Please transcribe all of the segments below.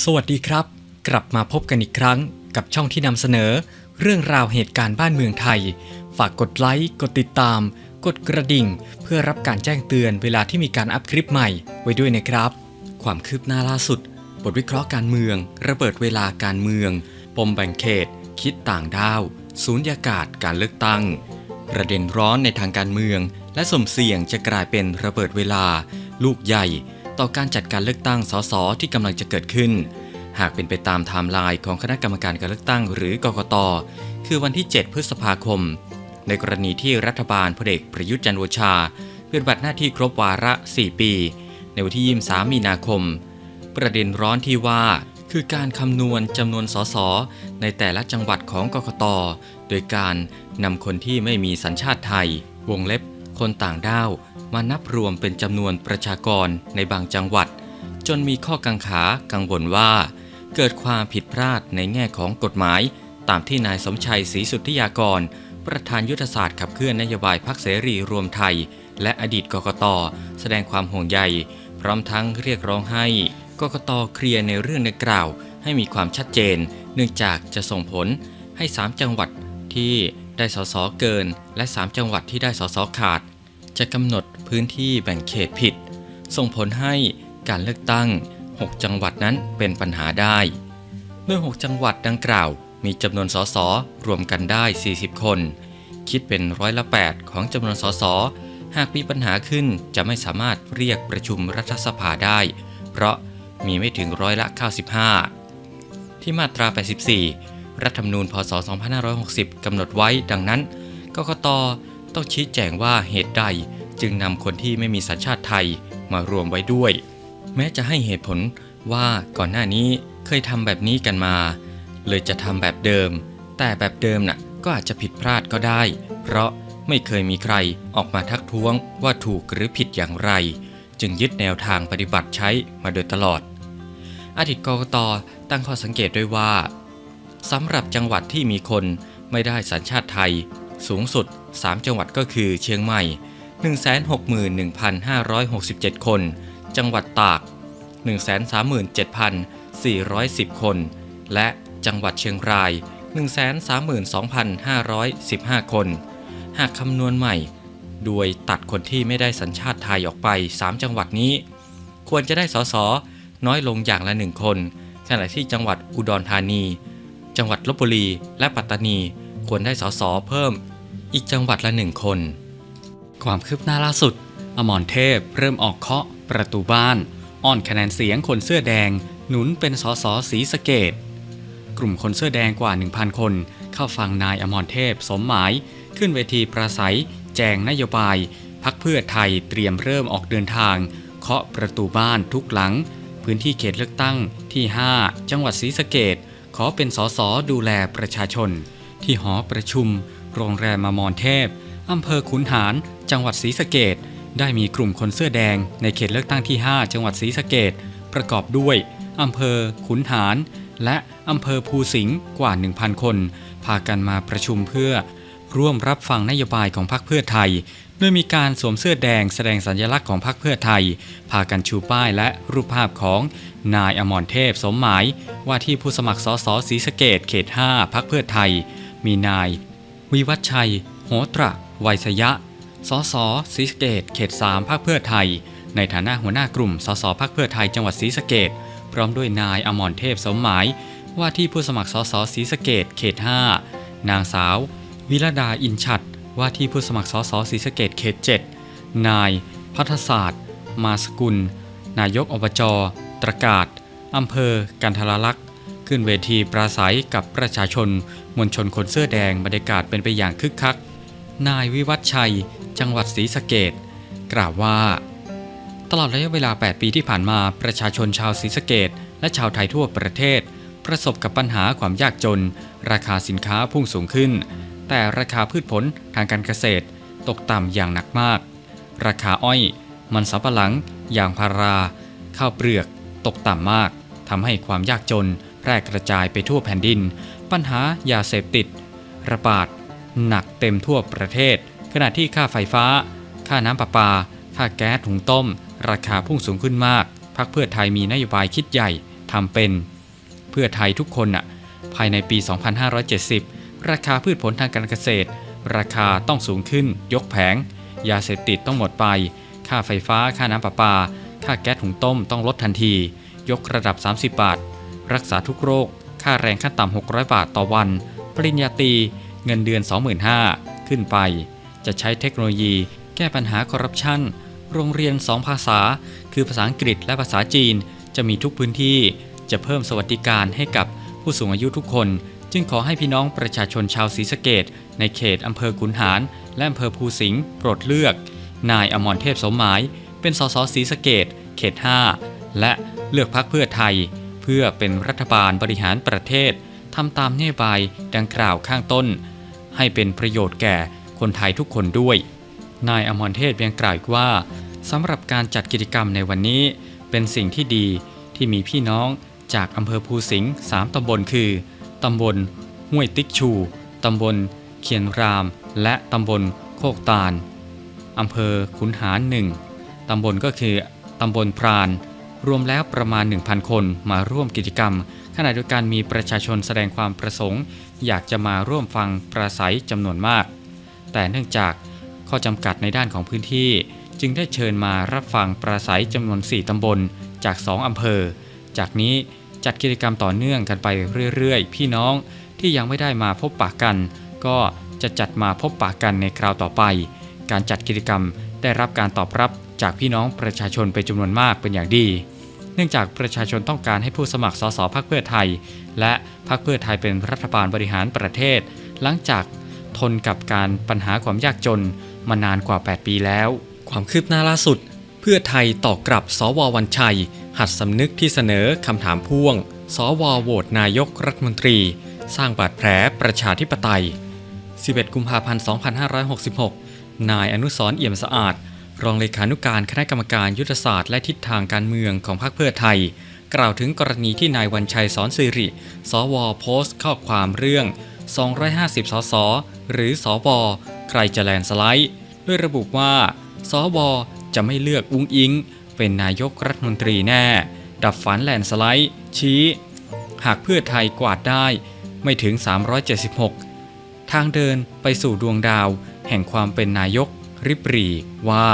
สวัสดีครับ กลับมาพบกันอีกครั้งกับช่องที่นำเสนอ เรื่องราวเหตุการณ์บ้านเมืองไทย ฝากกดไลค์ กดติดตาม กดกระดิ่ง เพื่อรับการแจ้งเตือนเวลาที่มีการอัพคลิปใหม่ไว้ด้วยนะครับ ความคืบหน้าล่าสุด บทวิเคราะห์การเมือง ระเบิดเวลาการเมือง ปมแบ่งเขต คิดต่างดาวสูญญากาศการเลือกตั้ง ประเด็นร้อนในทางการเมือง และสมเสี่ยงจะกลายเป็นระเบิดเวลา ลูกใหญ่ ต่อการจัดการเลือกตั้งสสที่กำลังจะเกิดขึ้น หากเป็นไปตามไทม์ไลน์ของคณะกรรมการการเลือกตั้งหรือกกต คือวันที่ 7 พฤษภาคม ในกรณีที่รัฐบาลพลเอกประยุทธ์จันทร์โอชาปฏิบัติหน้าที่ครบวาระ 4 ปี ในวันที่ 23 มีนาคม ประเด็นร้อนที่ว่าคือการคำนวณจำนวนสสในแต่ละจังหวัดของกกต โดยการนำคนที่ไม่มีสัญชาติไทย วงเล็บ คนต่างด้าวมานับรวมเป็นจำนวนประชากรในบางจังหวัด จนมีข้อกังขากังวลว่า เกิดความผิดพลาดในแง่ของกฎหมาย ตามที่นายสมชัยศรีสุทธิยากร ประธานยุทธศาสตร์ขับเคลื่อนนโยบายพักเสรีรวมไทย และอดีตกกตแสดงความห่วงใย พร้อมทั้งเรียกร้องให้กกตเคลียร์ในเรื่องดังกล่าว ให้มีความชัดเจน เนื่องจากจะส่งผลให้ 3 จังหวัดที่ ได้สสเกิน และ 3 จังหวัดที่ได้สสขาด จะกำหนดพื้นที่แบ่งเขตผิด ส่งผลให้การเลือกตั้ง 6 จังหวัดนั้นเป็นปัญหาได้โดย6จังหวัดดังกล่าว มีจำนวนสสรวมกันได้ 40 คน คิดเป็นร้อยละ 8 ของจำนวนสสหากมีปัญหาขึ้นจะไม่สามารถเรียกประชุมรัฐสภาได้ เพราะมีไม่ถึงร้อยละ 95 ที่มาตรา 84 รัฐธรรมนูญพศ 2560 กำหนดไว้ดังนั้น กกตต้องชี้แจงว่าเหตุใดจึงนำคนที่ไม่มีสัญชาติไทยมารวมไว้ด้วย แม้จะให้เหตุผลว่าก่อนหน้านี้เคยทำแบบนี้กันมา เลยจะทำแบบเดิม แต่แบบเดิมน่ะก็อาจจะผิดพลาดก็ได้ เพราะไม่เคยมีใครออกมาทักท้วงว่าถูกหรือผิดอย่างไร จึงยึดแนวทางปฏิบัติใช้มาโดยตลอด อดีตกกตตั้งข้อสังเกตด้วยว่า สำหรับจังหวัดที่มีคนไม่ได้สัญชาติไทย สูงสุด 3 จังหวัดก็คือเชียงใหม่ 161,567 คน จังหวัดตาก 137,410 คน และจังหวัดเชียงราย 132,515 คน หากคำนวณใหม่ โดยตัดคนที่ไม่ได้สัญชาติไทยออกไป 3 จังหวัดนี้ ควรจะได้สสน้อยลงอย่างละหนึ่งคนขณะที่จังหวัดอุดรธานี จังหวัดลบบุรี และปัตตานี ควรได้สสเพิ่ม อีกจังหวัดละหนึ่งคน ความคืบหน้าล่าสุด อมรเทพเริ่มออกเคาะประตูบ้านอ้อนคะแนนเสียงคนเสื้อแดง หนุนเป็นสสสีสะเกต กลุ่มคนเสื้อแดงกว่า 1,000 คน เข้าฟังนายอมรเทพสมหมาย ขึ้นเวทีประสัย แจงนโยบายพักเพื่อไทยเตรียมเริ่มออกเดินทาง เคาะประตูบ้านทุกหลัง พื้นที่เขตเลือกตั้งที่ 5 จังหวัดศรีสะเกด ขอเป็นสสดูแลประชาชน ที่หอประชุม โรงแรมมอมรเทพอำเภอขุนหาร จังหวัดศรีสะเกดได้มีกลุ่มคนเสื้อแดง ในเขตเลือกตั้งที่ 5 จังหวัดศรีสะเกดประกอบด้วยอำเภอขุนหาร และอำเภอภูสิงห์กว่า 1,000 คน พากันมาประชุมเพื่อร่วมรับฟังนโยบายของพรรคเพื่อไทย ดยมีการสวมเสื้อแดงแสดงสัญลักษณ์ของพรรคเพื่อไทย พากันชูป้ายและรูปภาพของนายอมรเทพสมหมาย ว่าที่ผู้สมัครสสศรีสะเกดเขต 5 พรรคเพื่อไทย มีนาย วิวัฒชัย โหตระไวยสยะ สสศรีสะเกดเขต 3 พรรคเพื่อไทย ในฐานะหัวหน้ากลุ่ม สสพรรคเพื่อไทยจังหวัดศรีสะเกดพร้อมด้วยนายอมรเทพสมหมาย ว่าที่ผู้สมัครสสศรีสะเกดเขต 5 นางสาว วิรดาอินชัด ว่าที่ผู้สมัครสสศรีสะเกดเขต 7 นาย พัฒศาสตร์ มาสกุล นายกอบจตรกาศอำเภอกันทรลักษณ์ขึ้นเวทีปราศัยกับประชาชน มวลชนคนเสื้อแดงบรรยากาศเป็นไปอย่างคึกคัก นายวิวัฒชัย จังหวัดศรีสะเกดกล่าวว่า ตลอดระยะเวลา 8 ปีที่ผ่านมาประชาชนชาวศรีสะเกดและชาวไทยทั่วประเทศ ประสบกับปัญหาความยากจน ราคาสินค้าพุ่งสูงขึ้น แต่ราคาพืชผลทางการเกษตรตกต่ำอย่างหนักมาก ราคาอ้อย มันสำปะหลังยางพารา ข้าวเปลือก ตกต่ำมากทำให้ความยากจนแพร่กระจายไปทั่วแผ่นดิน ปัญหายาเสพติด ระบาด หนักเต็มทั่วประเทศ ขณะที่ค่าไฟฟ้า ค่าน้ำประปา ค่าแก๊สถุงต้ม ราคาพุ่งสูงขึ้นมากพรรคเพื่อไทยมีนโยบายคิดใหญ่ทำเป็น เพื่อไทยทุกคนน่ะภายในปี 2570 ราคาพืชผลทางการเกษตร ราคาต้องสูงขึ้น ยกแผง ยาเสพติดต้องหมดไป ค่าไฟฟ้า ค่าน้ำประปา ค่าแก๊สหุงต้มต้องลดทันที ยกระดับ 30 บาท รักษาทุกโรค ค่าแรงขั้นต่ำ 600 บาทต่อวัน ปริญญาตรี เงินเดือน 25,000 ขึ้นไป จะใช้เทคโนโลยี แก้ปัญหาคอร์รัปชัน โรงเรียน 2 ภาษา คือภาษาอังกฤษและภาษาจีน จะมีทุกพื้นที่ จะเพิ่มสวัสดิการให้กับผู้สูงอายุทุกคน จึงขอให้พี่น้องประชาชนชาวศรีสะเกดในเขตอำเภอขุนหาร และอำเภอภูสิงห์โปรดเลือก นายอมรเทพสมหมาย เป็นสสศรีสะเกดเขต 5 และเลือกพักเพื่อไทย เพื่อเป็นรัฐบาลบริหารประเทศทำตามนโยบายดังกล่าวข้างต้น ให้เป็นประโยชน์แก่คนไทยทุกคนด้วย นายอมรเทพยังกล่าวว่าสำหรับการจัดกิจกรรมในวันนี้ เป็นสิ่งที่ดีที่มีพี่น้องจากอำเภอภูสิงห์สามตำบลคือ ตำบลห้วยติ๊กชู ตำบลเขียนราม และตำบลโคกตาลอำเภอขุนหารหนึ่งตำบลก็คือตำบลพราน รวมแล้วประมาณ 1,000 คนมาร่วมกิจกรรม ขณะเดียวกันมีประชาชนแสดงความประสงค์ อยากจะมาร่วมฟังปราศัยจำนวนมาก แต่เนื่องจากข้อจำกัดในด้านของพื้นที่ จึงได้เชิญมารับฟังปราศัยจำนวน 4ตำบลจาก 2อำเภอ จากนี้ จัดกิจกรรมต่อเนื่องกันไปเรื่อยๆ พี่น้องที่ยังไม่ได้มาพบปะกัน ก็จะจัดมาพบปะกันในคราวต่อไป การจัดกิจกรรมได้รับการตอบรับจากพี่น้องประชาชนเป็นจำนวนมากเป็นอย่างดี เนื่องจากประชาชนต้องการให้ผู้สมัครสสพรรคเพื่อไทย และพรรคเพื่อไทยเป็นรัฐบาลบริหารประเทศ หลังจากทนกับการปัญหาความยากจนมานานกว่า 8 ปีแล้ว ความคืบหน้าล่าสุด เพื่อไทยตอบกลับสววันชัย หัดสำนึกที่เสนอคำถามพ่วง สวโหวตนายกรัฐมนตรี สร้างบาดแผลประชาธิปไตย 11 กุมภาพันธ์ 2566 นายอนุสรเอี่ยมสะอาด รองเลขานุการคณะกรรมการยุทธศาสตร์และทิศทางการเมืองของพรรคเพื่อไทย กล่าวถึงกรณีที่นายวันชัยสอนสิริ สวโพสต์ข้อความเรื่อง 250 สส หรือสวใครจะแลนสไลด์ ด้วยระบุว่า สวจะไม่เลือกอุ้งอิง เป็นนายกรัฐมนตรีแน่ ดับฝันแลนสไลด์ ชี้ หากเพื่อไทยกวาดได้ไม่ถึง 376 ทางเดินไปสู่ดวงดาว แห่งความเป็นนายกริบรีว่า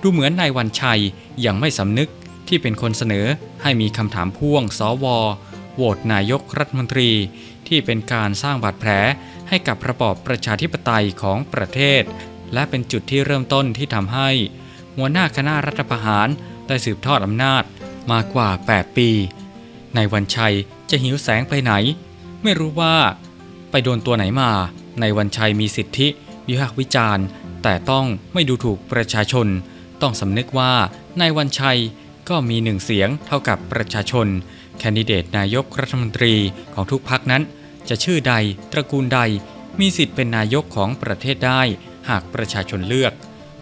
ดูเหมือนนายวันชัยยังไม่สำนึกที่เป็นคนเสนอให้มีคำถามพ่วงสวโหวตนายกรัฐมนตรี ที่เป็นการสร้างบาดแผลให้กับระบอบประชาธิปไตยของประเทศ และเป็นจุดที่เริ่มต้นที่ทำให้ หัวหน้าคณะรัฐประหารได้สืบทอดอำนาจมากว่า 8 ปีนายวันชัยจะหิวแสงไปไหน ไม่รู้ว่า ไปโดนตัวไหนมา ในวันชัยมีสิทธิวิพากษ์วิจารณ์ แต่ต้องไม่ดูถูกประชาชน ต้องสำนึกว่าในายวันชัยก็มีหนึ่งเสียงเท่ากับประชาชน แคนดิเดตนายกรัฐมนตรีของทุกพักนั้น จะชื่อใดตระกูลใด มีสิทธิ์เป็นนายกของประเทศได้ หากประชาชนเลือก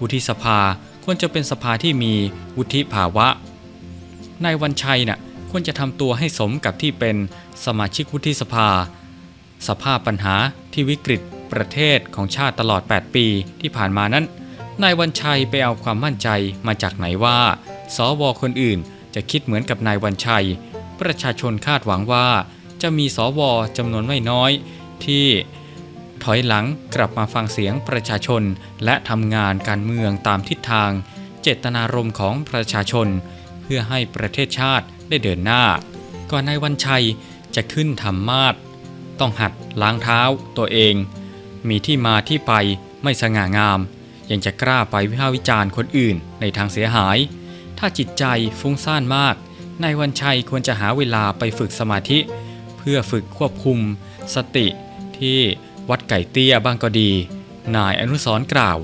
วุฒิสภา ควรจะเป็นสภาที่มีวุฒิภาวะ นายวันชัยน่ะควรจะทำตัวให้สมกับที่เป็นสมาชิกวุฒิสภา สภาพปัญหาที่วิกฤตประเทศของชาติตลอด 8 ปีที่ผ่านมานั้น นายวันชัยไปเอาความมั่นใจมาจากไหนว่า สวคนอื่นจะคิดเหมือนกับนายวันชัย ประชาชนคาดหวังว่า จะมีสวจำนวนไม่น้อยที่ ถอยหลังกลับมาฟังเสียงประชาชน และทำงานการเมืองตามทิศทาง เจตนารมณ์ของประชาชน เพื่อให้ประเทศชาติได้เดินหน้า ก่อนนายวันชัยจะขึ้นทำมาศต้องหัดล้างเท้าตัวเอง มีที่มาที่ไปไม่สง่างาม ยังจะกล้าไปวิพากษ์วิจารณ์คนอื่นในทางเสียหาย ถ้าจิตใจฟุ้งซ่านมากนายวันชัยควรจะหาเวลาไปฝึกสมาธิ เพื่อฝึกควบคุมสติที่ วัดไก่เตี้ยบ้างก็ดี นายอนุสรกล่าว